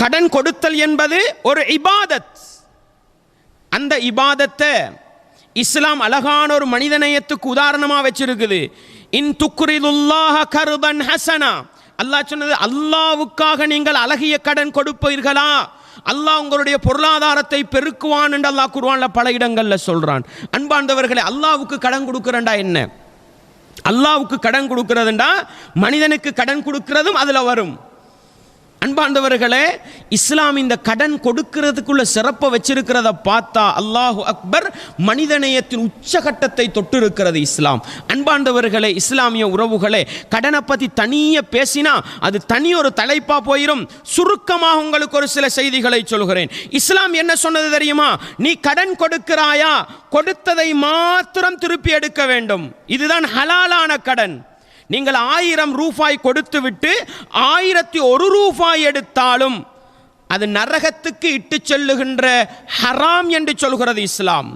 கடன் கொடுத்தல் என்பது ஒரு இபாதத். அந்த இபாதத்தை இஸ்லாம் அழகான ஒரு மனிதநேயத்துக்கு உதாரணமாக வச்சிருக்குது. இன் துக்ரிதுல்லாஹ கருபன் ஹசனா. அல்லாஹ் சொன்னது அல்லாவுக்காக நீங்கள் அழகிய கடன் கொடுப்பீர்களா? அல்லாஹ் உங்களுடைய பொருளாதாரத்தை பெருக்குவான் என்று அல்லாஹ் குருவான்ல பல இடங்களில் சொல்கிறான் அன்பாண்டவர்களே அல்லாவுக்கு கடன் கொடுக்குறேன்டா என்ன? அல்லாவுக்கு கடன் கொடுக்கிறதுண்டா? மனிதனுக்கு கடன் கொடுக்கிறதும் அதில் வரும். அன்பாண்டவர்களே இஸ்லாம் இந்த கடன் கொடுக்கிறதுக்குள்ள சிறப்பை வச்சிருக்கிறத பார்த்தா அல்லாஹு அக்பர் மனிதநேயத்தின் உச்சகட்டத்தை தொட்டு இருக்கிறது இஸ்லாம். அன்பாண்டவர்களே இஸ்லாமிய உறவுகளே கடனை பற்றி தனியாக பேசினா அது தனி ஒரு தலைப்பாக போயிடும் சுருக்கமாக உங்களுக்கு ஒரு சில செய்திகளை சொல்கிறேன். இஸ்லாம் என்ன சொன்னது தெரியுமா? நீ கடன் கொடுக்கிறாயா? கொடுத்ததை மாத்திரம் திருப்பி எடுக்க வேண்டும். இதுதான் ஹலாலான கடன். நீங்கள் ஆயிரம் ரூபாய் கொடுத்துவிட்டு ஆயிரத்தி ஒரு ரூபாய் எடுத்தாலும் அது நரகத்துக்கு இட்டு செல்லுகின்ற ஹராம் என்று சொல்கிறது இஸ்லாம்.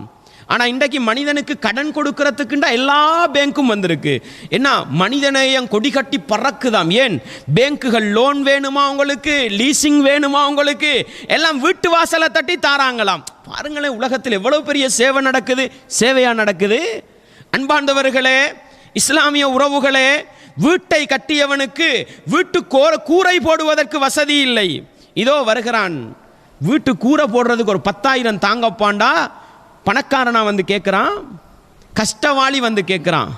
ஆனால் இன்றைக்கு மனிதனுக்கு கடன் கொடுக்கறதுக்குண்டா எல்லா பேங்க்கும் வந்திருக்கு. என்ன மனிதநேயம் கொடி கட்டி பறக்குதாம் ஏன்? பேங்க்குகள் லோன் வேணுமா உங்களுக்கு? லீசிங் வேணுமா உங்களுக்கு? எல்லாம் வீட்டு வாசலை தட்டி தாராங்களாம். பாருங்களேன் உலகத்தில் எவ்வளோ பெரிய சேவை நடக்குது? சேவையாக நடக்குது? அன்பாண்டவர்களே இஸ்லாமிய உறவுகளே வீட்டை கட்டியவனுக்கு வீட்டு கோர கூரை போடுவதற்கு வசதி இல்லை. இதோ வருகிறான். வீட்டு கூரை போடுறதுக்கு ஒரு பத்தாயிரம் தாங்கப்பாண்டா? பணக்காரனா வந்து கேட்குறான் கஷ்டவாளி வந்து கேட்குறான்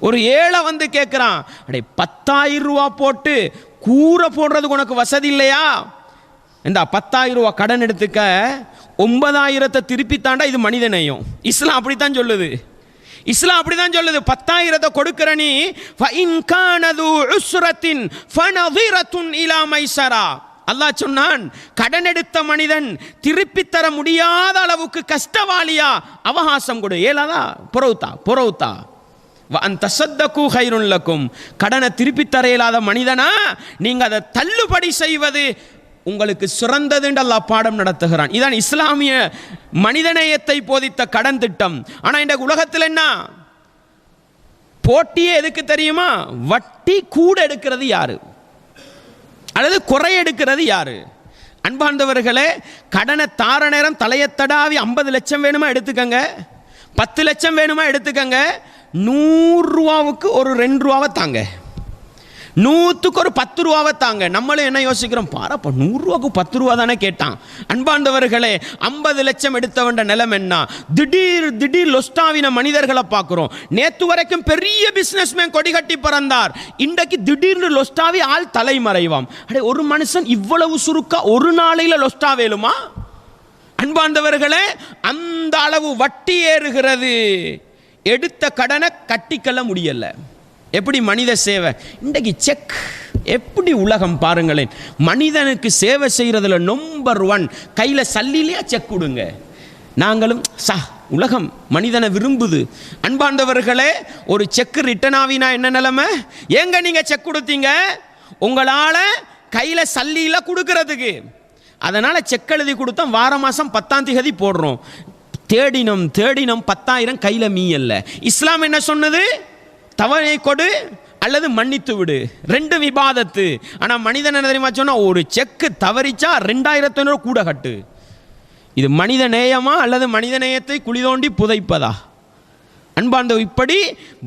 ஒரு ஏழை வந்து கேட்குறான் அடே பத்தாயிரம் ரூபா போட்டு கூரை போடுறதுக்கு உனக்கு வசதி இல்லையா? இந்த பத்தாயிரம் ரூபா கடன் எடுத்துக்க ஒன்பதாயிரத்தை திருப்பி தாண்டா இது மனிதநேயம். இஸ்லாம் அப்படித்தான் சொல்லுது. இஸ்லாம் அப்படிதான் சொல்லுது. பத்தாயிரத்தை கொடுக்கிற நீ ஃபஇன் கானது உஸ்ரத்தின் ஃபனதிரத்துன் இலா அல்லாஹ் சொன்னான் கடன் எடுத்த மனிதன் திருப்பி தர முடியாத அளவுக்கு கஷ்டவாளியா? அவகாசம் கொடு. ஏலாதா? பொறவுத்தா? பொறவுத்தா. அந்த சத்தக்கு ஹைருள்ளக்கும் கடனை திருப்பி தர இயலாத மனிதனா? நீங்க அதை தள்ளுபடி செய்வது உங்களுக்கு சிறந்தது என்று அல்லாஹ் பாடம் நடத்துகிறான். இதான் இஸ்லாமிய மனிதநேயத்தை போதித்த கடன் திட்டம். ஆனால் இந்த உலகத்தில் என்ன? போட்டியே எதுக்கு தெரியுமா? வட்டி கூட எடுக்கிறது யாரு? அல்லது குறை எடுக்கிறது யாரு? அன்பார்ந்தவர்களே கடனை தார நேரம் தலையை தடாவி ஐம்பது லட்சம் வேணுமா எடுத்துக்கங்க? பத்து லட்சம் வேணுமா எடுத்துக்கங்க? நூறுரூவாவுக்கு ஒரு ரெண்டு ரூபாவை தாங்க. நூற்றுக்கு ஒரு பத்து ரூபாவை தாங்க. நம்மளும் என்ன யோசிக்கிறோம்? பாரப்பா நூறுரூவாக்கு பத்து ரூபா தானே கேட்டான். அன்பாண்டவர்களே ஐம்பது லட்சம் எடுத்தவன்ற நிலம் என்ன? திடீர் திடீர் லொஸ்டாவின மனிதர்களை பார்க்குறோம். நேற்று வரைக்கும் பெரிய பிஸ்னஸ்மேன் கொடி கட்டி பிறந்தார். இன்றைக்கு திடீர்னு லொஸ்டாவி ஆள் தலைமறைவாம். அடே ஒரு மனுஷன் இவ்வளவு சுருக்கா ஒரு நாளையில் லொஸ்டா வேலுமா? அன்பாண்டவர்களே அந்த அளவு வட்டி ஏறுகிறது. எடுத்த கடனை கட்டிக்கொள்ள முடியலை. எப்படி மனித சேவை? இன்றைக்கு செக் எப்படி உலகம் பாருங்களேன். மனிதனுக்கு சேவை செய்கிறதுல நம்பர் ஒன் கையில் சல்லிலேயே செக் கொடுங்க. நாங்களும் சா உலகம் மனிதனை விரும்புது. அன்பாண்டவர்களே ஒரு செக் ரிட்டன் ஆவினா என்ன நிலைமை? ஏங்க நீங்கள் செக் கொடுத்தீங்க? உங்களால் கையில் சல்லியில் கொடுக்கறதுக்கு. அதனால் செக் எழுதி கொடுத்தோம் வார மாதம் பத்தாம் தேதி போடுறோம். தேடினம் தேடினம் பத்தாயிரம் கையில் மீயல்ல இஸ்லாம் என்ன சொன்னது? தவறை கொடு அல்லது மன்னித்து விடு. ரெண்டு விவாதத்து. ஆனால் மனிதன் என்ன தெரியுமா சொன்னா ஒரு செக்கு தவறிச்சா ரெண்டாயிரத்தி ஐநூறு கூட கட்டு இது மனித நேயமா அல்லது மனித நேயத்தை குழி தோண்டி புதைப்பதா? அன்பார்ந்த இப்படி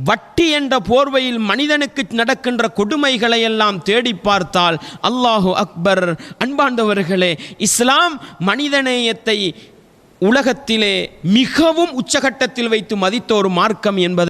வட்டி என்ற போர்வையில் மனிதனுக்கு நடக்கின்ற கொடுமைகளை எல்லாம் தேடி பார்த்தால் அல்லாஹு அக்பர். அன்பார்ந்தவர்களே இஸ்லாம் மனிதநேயத்தை உலகத்திலே மிகவும் உச்சகட்டத்தில் வைத்து மதித்த ஒரு மார்க்கம் என்பது